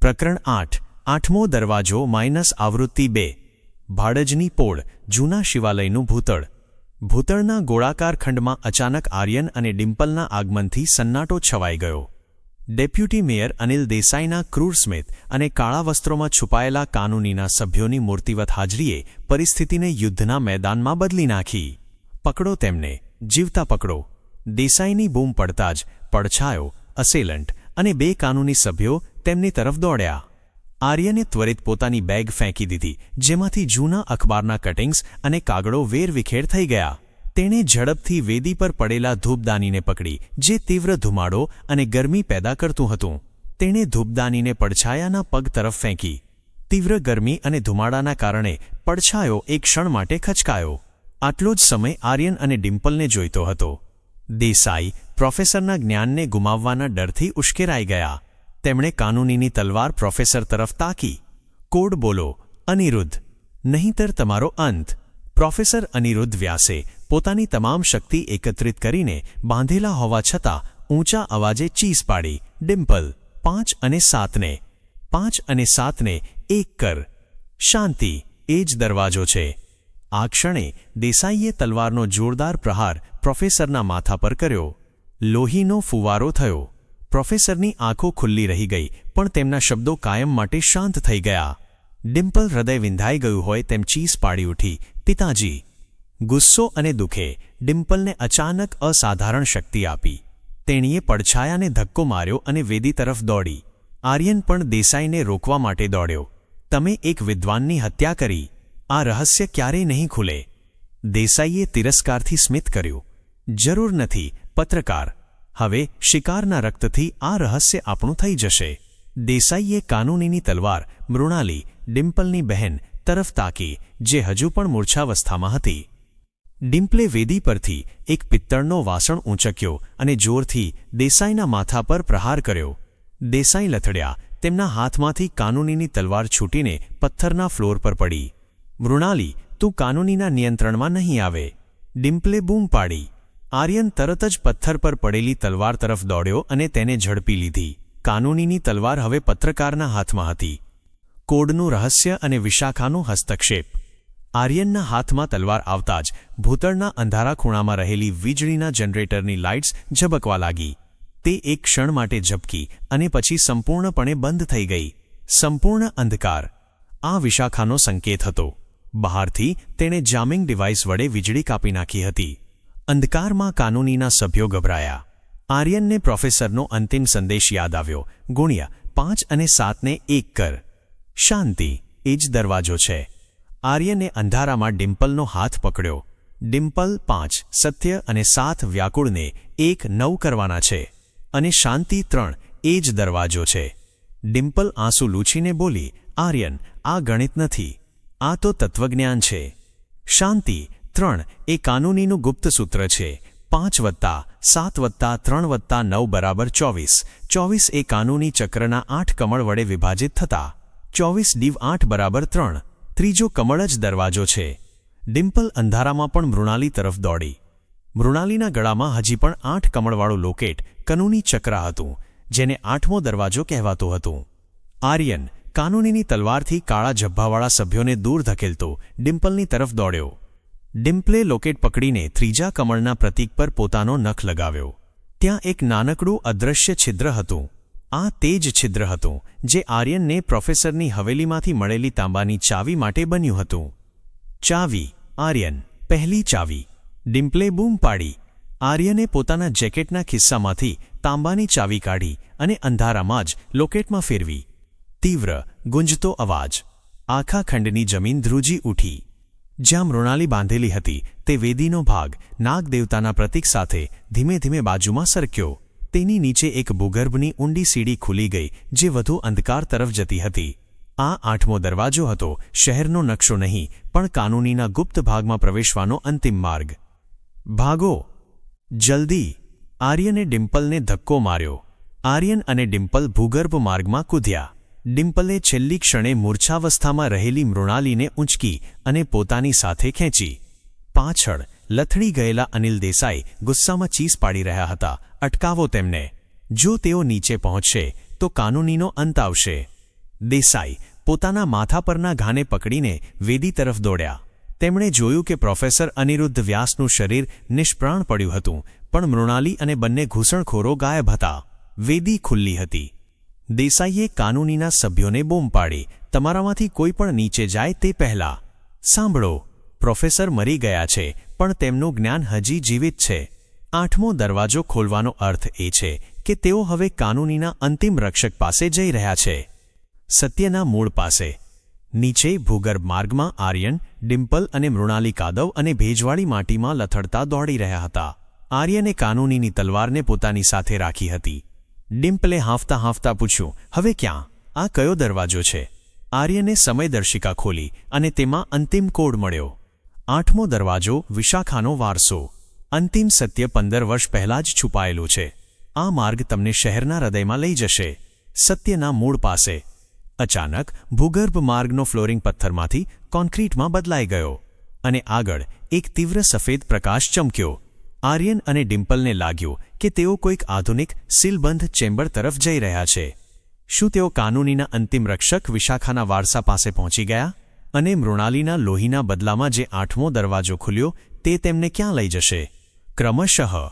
પ્રકરણ આઠ, આઠમો દરવાજો માઇનસ આવૃત્તિ બે. ભાડજની પોળ, જૂના શિવાલયનું ભૂતળ. ભૂતળના ગોળાકાર ખંડમાં અચાનક આર્યન અને ડિમ્પલના આગમનથી સન્નાટો છવાઈ ગયો. ડેપ્યુટી મેયર અનિલ દેસાઈના ક્રૂર સ્મિત અને કાળા વસ્ત્રોમાં છુપાયેલા કાનૂનીના સભ્યોની મૂર્તિવત હાજરીએ પરિસ્થિતિને યુદ્ધના મેદાનમાં બદલી નાખી. પકડો તેમને, જીવતા પકડો. દેસાઈની બૂમ પડતા જ પડછાયો, અસેલન્ટ અને બે કાનૂની સભ્યો તેમની તરફ દોડ્યા. આર્યને ત્વરિત પોતાની બેગ ફેંકી દીધી, જેમાંથી જૂના અખબારના કટિંગ્સ અને કાગળો વેરવિખેર થઈ ગયા. તેણે ઝડપથી વેદી પર પડેલા ધૂપદાનીને પકડી, જે તીવ્ર ધુમાડો અને ગરમી પેદા કરતું હતું. તેણે ધૂપદાનીને પડછાયાના પગ તરફ ફેંકી. તીવ્ર ગરમી અને ધુમાડાના કારણે પડછાયો એક ક્ષણ માટે ખચકાયો. આટલો જ સમય આર્યન અને ડિમ્પલને જોઈતો હતો. દેસાઈ, પ્રોફેસરના જ્ઞાનને ગુમાવવાના ડરથી ઉશ્કેરાઈ ગયા. તેમણે કાનૂનીની તલવાર પ્રોફેસર તરફ તાકી. કોડ બોલો, અનિરુદ્ધ. નહીંતર તમારો અંત. પ્રોફેસર અનિરુદ્ધ વ્યાસે પોતાની તમામ શક્તિ એકત્રિત કરીને બાંધેલા હોવા છતાં ઊંચા અવાજે ચીસ પાડી. ડિમ્પલ, પાંચ અને સાતને. પાંચ અને સાતને એક કર. શાંતિ, એ જ દરવાજો છે. આ ક્ષણે દેસાઈએ તલવારનો જોરદાર પ્રહાર પ્રોફેસરના માથા પર કર્યો. લોહીનો ફુવારો થયો. પ્રોફેસરની આંખો ખુલ્લી રહી ગઈ, પણ તેમના શબ્દો કાયમ માટે શાંત થઈ ગયા. ડિમ્પલ હૃદય વિંધાઈ ગયું હોય તેમ ચીસ પાડી ઉઠી. પિતાજી, ગુસ્સો અને દુઃખે, ડિમ્પલને અચાનક અસાધારણ શક્તિ આપી. તેણીએ પડછાયાને ધક્કો માર્યો અને વેદી તરફ દોડી. આર્યન પણ દેસાઈને રોકવા માટે દોડ્યો. તમે એક વિદ્વાનની હત્યા કરી. આ રહસ્ય ક્યારેય નહીં ખુલે. દેસાઈએ તિરસ્કારથી સ્મિત કર્યું. જરૂર નથી, પત્રકાર હવે શિકારના રક્તથી આ રહસ્ય આપણું થઈ જશે. દેસાઈએ કાનૂનીની તલવાર, મૃણાલી, ડિમ્પલની બહેન તરફ તાકી, જે હજુ પણ મૂર્છાવસ્થામાં હતી. ડિમ્પલે વેદી પરથી એક પિત્તળનો વાસણ ઊંચક્યો અને જોરથી દેસાઈના માથા પર પ્રહાર કર્યો. દેસાઈ લથડ્યા, તેમના હાથમાંથી કાનૂનીની તલવાર છૂટીને પથ્થરના ફ્લોર પર પડી. મૃણાલી, તું કાનૂનીના નિયંત્રણમાં નહીં આવે. ડિમ્પલે બૂમ પાડી. આર્યન તરત જ પથ્થર પર પડેલી તલવાર તરફ દોડ્યો અને તેને ઝડપી લીધી. કાનૂનીની તલવાર હવે પત્રકારના હાથમાં હતી. કોડનું રહસ્ય અને વિશાખાનું હસ્તક્ષેપ. આર્યનના હાથમાં તલવાર આવતા જ ભૂતળના અંધારા ખૂણામાં રહેલી વીજળીના જનરેટરની લાઇટ્સ ઝબકવા લાગી. તે એક ક્ષણ માટે ઝબકી અને પછી સંપૂર્ણપણે બંધ થઈ ગઈ. સંપૂર્ણ અંધકાર. આ વિશાખાનો સંકેત હતો. બહારથી તેણે જામિંગ ડિવાઇસ વડે વીજળી કાપી નાખી હતી. અંધકારમાં કાનૂનીના સભ્યો ગભરાયા. આર્યનને પ્રોફેસરનો અંતિમ સંદેશ યાદ આવ્યો. ગુણ્યા, પાંચ અને સાતને એક કર. શાંતિ, એ જ દરવાજો છે. આર્યને અંધારામાં ડિમ્પલનો હાથ પકડ્યો. ડિમ્પલ પાંચ, સત્ય અને સાત વ્યાકુળને એક નવ કરવાના છે. અને શાંતિ ત્રણ, એ જ દરવાજો છે. ડિમ્પલ આંસુ લૂછીને બોલી, આર્યન, આ ગણિત નથી. આ તો તત્વજ્ઞાન છે. શાંતિ ત્રણ એ કાનૂનીનું ગુપ્ત સૂત્ર છે. પાંચ વત્તા સાત વત્તા ત્રણ વત્તા નવ બરાબર ચોવીસ. ચોવીસ એ કાનૂની ચક્રના આઠ કમળ વડે વિભાજિત થતા. ચોવીસ ડીવ આઠ બરાબર ત્રણ. ત્રીજો કમળ જ દરવાજો છે. ડિમ્પલ અંધારામાં પણ મૃણાલી તરફ દોડી. મૃણાલીના ગળામાં હજી પણ આઠ કમળવાળું લોકેટ કનૂની ચક્ર હતું, જેને આઠમો દરવાજો કહેવાતો હતું. આર્યન કાનૂનીની તલવારથી કાળા ઝભ્ભાવાળા સભ્યોને દૂર ધકેલતો ડિમ્પલની તરફ દોડ્યો. ડિમ્પલે લોકેટ પકડીને ત્રીજા કમળના પ્રતીક પર પોતાનો નખ લગાવ્યો. ત્યાં એક નાનકડું અદૃશ્ય છિદ્ર હતું. આ તે જ છિદ્ર હતું, જે આર્યનને પ્રોફેસરની હવેલીમાંથી મળેલી તાંબાની ચાવી માટે બન્યું હતું. ચાવી, આર્યન, પહેલી ચાવી. ડિમ્પલે બૂમ પાડી. આર્યને પોતાના જેકેટના ખિસ્સામાંથી તાંબાની ચાવી કાઢી અને અંધારામાં જ લોકેટમાં ફેરવી. તીવ્ર, ગુંજતો અવાજ. આખા ખંડની જમીન ધ્રુજી ઉઠી. જ્યાં મૃણાલી બાંધેલી હતી, તે વેદીનો ભાગ નાગદેવતાના પ્રતીક સાથે ધીમે ધીમે બાજુમાં સરક્યો. તેની નીચે એક ભૂગર્ભની ઊંડી સીડી ખુલી ગઈ, જે વધુ અંધકાર તરફ જતી હતી. આ આઠમો દરવાજો હતો, શહેરનો નકશો નહીં, પણ કાનૂનીના ગુપ્ત ભાગમાં પ્રવેશવાનો અંતિમ માર્ગ. ભાગો! જલ્દી! આર્યને ડિમ્પલને ધક્કો માર્યો. આર્યન અને ડિમ્પલ ભૂગર્ભ માર્ગમાં કૂદ્યા. ડિમ્પલે છેલ્લી ક્ષણે મૂર્છાવસ્થામાં રહેલી મૃણાલીને ઊંચકી અને પોતાની સાથે ખેંચી. પાછળ લથડી ગયેલા અનિલ દેસાઈ ગુસ્સામાં ચીસ પાડી રહ્યા હતા. અટકાવો તેમને. જો તેઓ નીચે પહોંચશે, તો કાનૂનીનો અંત આવશે. દેસાઈ પોતાના માથા પરના ઘાને પકડીને વેદી તરફ દોડ્યા. તેમણે જોયું કે પ્રોફેસર અનિરુદ્ધ વ્યાસનું શરીર નિષ્પ્રાણ પડ્યું હતું, પણ મૃણાલી અને બંને ઘૂસણખોરો ગાયબ હતા. વેદી ખુલ્લી હતી. દેસાઈએ કાનૂનીના સભ્યોને બૂમ પાડી. તમારામાંથી કોઈ પણ નીચે જાય તે પહેલાં. સાંભળો, પ્રોફેસર મરી ગયા છે, પણ તેમનું જ્ઞાન હજી જીવિત છે. આઠમો દરવાજો ખોલવાનો અર્થ એ છે કે તેઓ હવે કાનૂનીના અંતિમ રક્ષક પાસે જઈ રહ્યા છે. સત્યના મૂળ પાસે. નીચે ભૂગર્ભ માર્ગમાં આર્યન, ડિમ્પલ અને મૃણાલી કાદવ અને ભેજવાળી માટીમાં લથડતા દોડી રહ્યા હતા. આર્યને કાનૂનીની તલવારને પોતાની સાથે રાખી હતી. ડિમ્પલે હાંફતા હાંફતા પૂછ્યું, હવે ક્યાં? આ કયો દરવાજો છે? આર્યને સમયદર્શિકા ખોલી અને તેમાં અંતિમ કોડ મળ્યો. આઠમો દરવાજો વિશાખાનો વારસો. અંતિમ સત્ય પંદર વર્ષ પહેલાં જ છુપાયેલું છે. આ માર્ગ તમને શહેરના હૃદયમાં લઈ જશે. સત્યના મૂળ પાસે. અચાનક ભૂગર્ભ માર્ગનો ફ્લોરિંગ પથ્થરમાંથી કોન્ક્રીટમાં બદલાઈ ગયો અને આગળ એક તીવ્ર સફેદ પ્રકાશ ચમક્યો. આર્યન અને ડિમ્પલને લાગ્યું કે તેઓ કોઈક આધુનિક સીલબંધ ચેમ્બર તરફ જઈ રહ્યા છે. શું તેઓ કાનૂનીના અંતિમ રક્ષક વિશાખાના વારસા પાસે પહોંચી ગયા? અને મૃણાલીના લોહીના બદલામાં જે આઠમો દરવાજો ખુલ્યો તે તેમને ક્યાં લઈ જશે? ક્રમશઃ